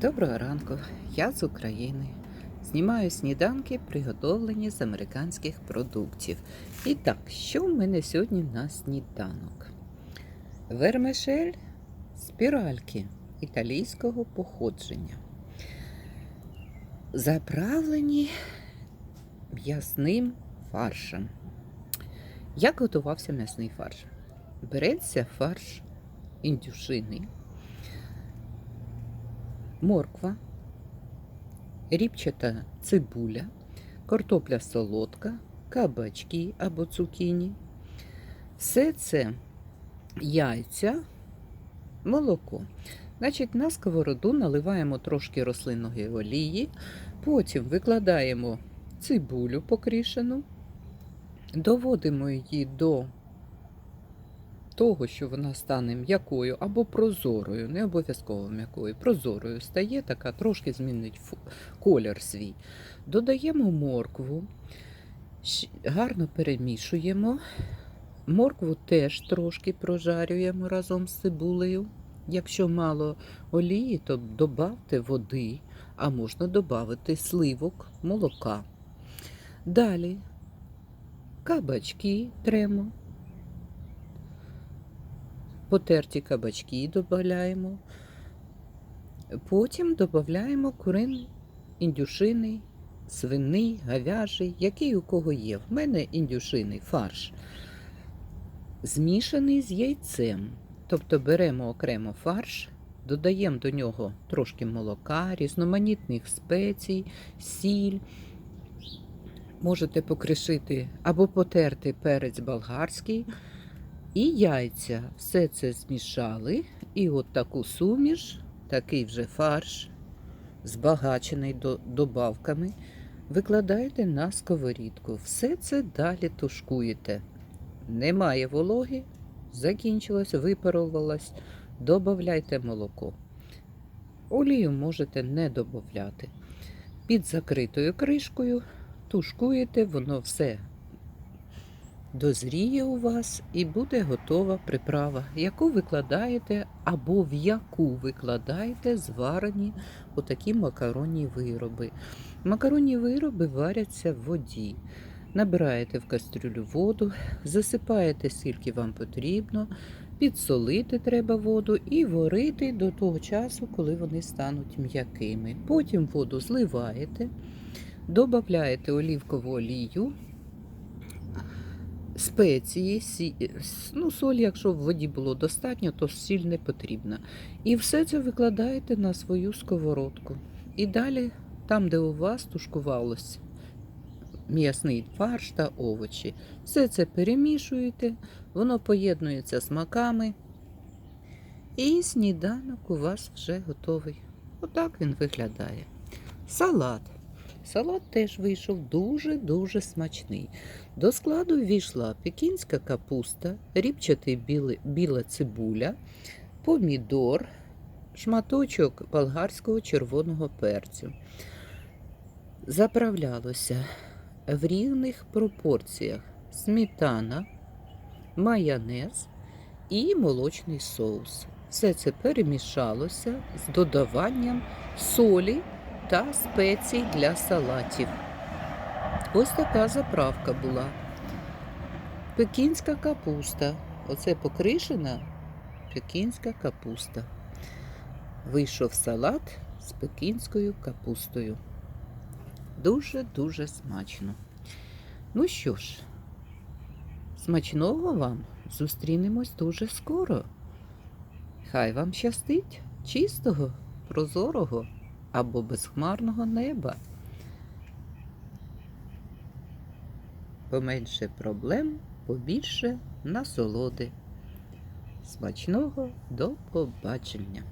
Доброго ранку, я з України. Знімаю сніданки, приготовлені з американських продуктів. І так, що в мене сьогодні на сніданок? Вермишель спіральки італійського походження. Заправлені м'ясним фаршем. Як готувався м'ясний фарш? Береться фарш індюшини морква, ріпчата цибуля, картопля солодка, кабачки або цукіні. Все це яйця, молоко. Значить, на сковороду наливаємо трошки рослинної олії, потім викладаємо цибулю покрішену, доводимо її до того, що вона стане м'якою або прозорою, не обов'язково м'якою, прозорою стає, така трошки змінить колір свій. Додаємо моркву, гарно перемішуємо. Моркву теж трошки прожарюємо разом з цибулею. Якщо мало олії, то додавте води, а можна додати сливок, молока. Далі кабачки тремо, потерті кабачки додаємо. Потім додаємо курин індюшиний, свиний, говяжий, який у кого є. В мене індюшиний фарш змішаний з яйцем. Тобто беремо окремо фарш, додаємо до нього трошки молока, різноманітних спецій, сіль. Можете покришити або потерти перець болгарський. І яйця. Все це змішали. І от таку суміш, такий вже фарш, збагачений до- добавками, викладаєте на сковорідку. Все це далі тушкуєте. Немає вологи, закінчилось, випарувалось. Добавляйте молоко. Олію можете не додати. Під закритою кришкою тушкуєте, воно все дозріє у вас і буде готова приправа, яку викладаєте або в яку викладаєте зварені отакі макаронні вироби. Макаронні вироби варяться в воді. Набираєте в кастрюлю воду, засипаєте скільки вам потрібно, підсолити треба воду і варити до того часу, коли вони стануть м'якими. Потім воду зливаєте, додаєте олівкову олію, спеції, сі... ну, соль, якщо в воді було достатньо, то сіль не потрібна. І все це викладаєте на свою сковородку. І далі, там, де у вас тушкувалось м'ясний фарш та овочі, все це перемішуєте, воно поєднується з маками. І сніданок у вас вже готовий. Отак він виглядає. Салат. Салат теж вийшов дуже-дуже смачний. До складу ввійшла пекінська капуста, ріпчатий білий, біла цибуля, помідор, шматочок болгарського червоного перцю. Заправлялося в рівних пропорціях сметана, майонез і молочний соус. Все це перемішалося з додаванням солі та спецій для салатів. Ось така заправка була. Пекінська капуста. Оце покришена пекінська капуста. Вийшов салат з пекінською капустою. Дуже-дуже смачно. Ну що ж, смачного вам зустрінемось дуже скоро. Хай вам щастить чистого, прозорого або безхмарного неба. Поменше проблем, побільше насолоди. Смачного до побачення!